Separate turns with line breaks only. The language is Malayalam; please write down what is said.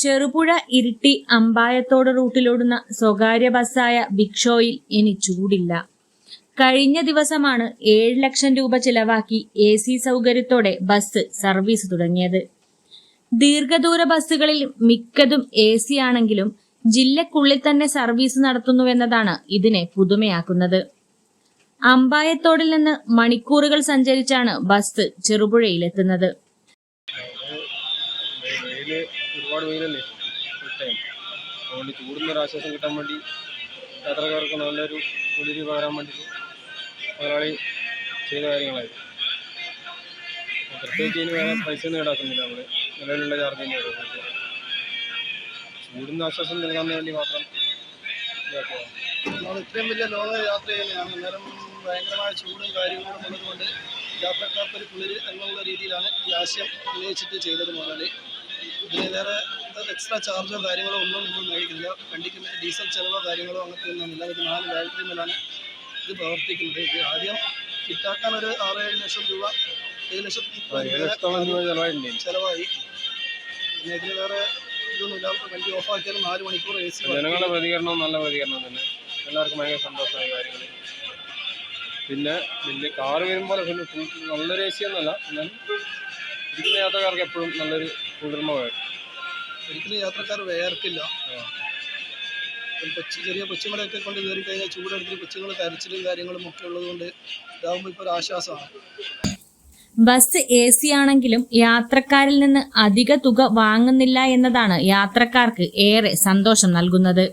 ചെറുപുഴ ഇരിട്ടി അമ്പായത്തോട് റൂട്ടിലോടുന്ന സ്വകാര്യ ബസ്സായ ബിക്ഷോയിൽ ഇനി ചൂടില്ല. കഴിഞ്ഞ ദിവസമാണ് ഏഴ് ലക്ഷം രൂപ ചിലവാക്കി എ സി സൗകര്യത്തോടെ ബസ് സർവീസ് തുടങ്ങിയത്. ദീർഘദൂര ബസ്സുകളിൽ മിക്കതും എ സി ആണെങ്കിലും ജില്ലക്കുള്ളിൽ തന്നെ സർവീസ് നടത്തുന്നുവെന്നതാണ് ഇതിനെ പുതുമയാക്കുന്നത്. അമ്പായത്തോടിൽ നിന്ന് മണിക്കൂറുകൾ സഞ്ചരിച്ചാണ് ബസ് ചെറുപുഴയിലെത്തുന്നത്.
വെയിൽ ഒരുപാട് വെയിലല്ലേ? ഫുൾ ടൈം അതുകൊണ്ട് ചൂടുന്ന ഒരു ആശ്വാസം കിട്ടാൻ വേണ്ടി യാത്രക്കാർക്ക് നല്ലൊരു കുളിരി പകരാൻ വേണ്ടിയിട്ട് മുതലാളി ചെയ്ത കാര്യങ്ങളായിരുന്നു പ്രത്യേകിച്ച് ഇനി വേറെ പൈസ ഒന്നും ഈടാക്കുന്നില്ല നമ്മൾ നിലവിലുള്ള ചാർജ് തന്നെയാണ് ചൂടുന്ന ചൂടിന് ആശ്വാസം നൽകാൻ വേണ്ടി മാത്രം
നമ്മൾ ഇത്രയും വലിയ ലോക യാത്ര ചെയ്യുന്നതാണ്. അന്നേരം ഭയങ്കരമായ ചൂടും കാര്യങ്ങളും ഉള്ളതുകൊണ്ട് യാത്രക്കാർക്കൊരു കുളിര് എന്നുള്ള രീതിയിലാണ് ഈ ആശയം ഉന്നയിച്ചിട്ട് ചെയ്തത് മുതലാളി. ഇതിന് വേറെ എക്സ്ട്രാ ചാർജോ കാര്യങ്ങളോ ഒന്നും നമ്മൾ മേടിക്കുന്നില്ല. വണ്ടിക്ക് ഡീസൽ ചിലവോ കാര്യങ്ങളോ അങ്ങനത്തെ ഒന്നുമില്ല ഇത് നാല് ബാറ്ററി മേലാണ് ഇത് പ്രവർത്തിക്കുന്നത്. ഇത് ആദ്യം ഫിറ്റാക്കാൻ ഒരു ആറ് ഏഴ് ലക്ഷം രൂപ ഏഴ്
ലക്ഷം
ചിലവായി. പിന്നെ ഇതിന് വേറെ ഇതൊന്നുമില്ല വണ്ടി ഓഫാക്കിയാലും നാല് മണിക്കൂർ എ സി
ജനങ്ങളുടെ പ്രതികരണം നല്ല പ്രതികരണം തന്നെ. എല്ലാവർക്കും ഭയങ്കര സന്തോഷമായ കാര്യങ്ങൾ പിന്നെ വലിയ കാറ് വരുമ്പോൾ പിന്നെ നല്ലൊരു എ സി ഒന്നുമല്ല. എന്നാലും ഇരിക്കുന്ന യാത്രക്കാർക്ക് എപ്പോഴും നല്ലൊരു കുളിർമ
ഒരിക്കലും യാത്രക്കാർ വേർക്കില്ല ഇപ്പം കൊച്ചു ചെറിയ കൊച്ചുങ്ങളെയൊക്കെ കൊണ്ട് കയറി കഴിഞ്ഞാൽ ചൂടെടുത്തിട്ട് കൊച്ചുങ്ങൾ കരച്ചിലും കാര്യങ്ങളും ഒക്കെ ഉള്ളതുകൊണ്ട് ഇതാകുമ്പോൾ ഇപ്പോൾ ഒരു ആശ്വാസമാണ്.
ബസ് എ സി ആണെങ്കിലും യാത്രക്കാരിൽ നിന്ന് അധിക തുക വാങ്ങുന്നില്ല എന്നതാണ് യാത്രക്കാർക്ക് ഏറെ സന്തോഷം നൽകുന്നത്.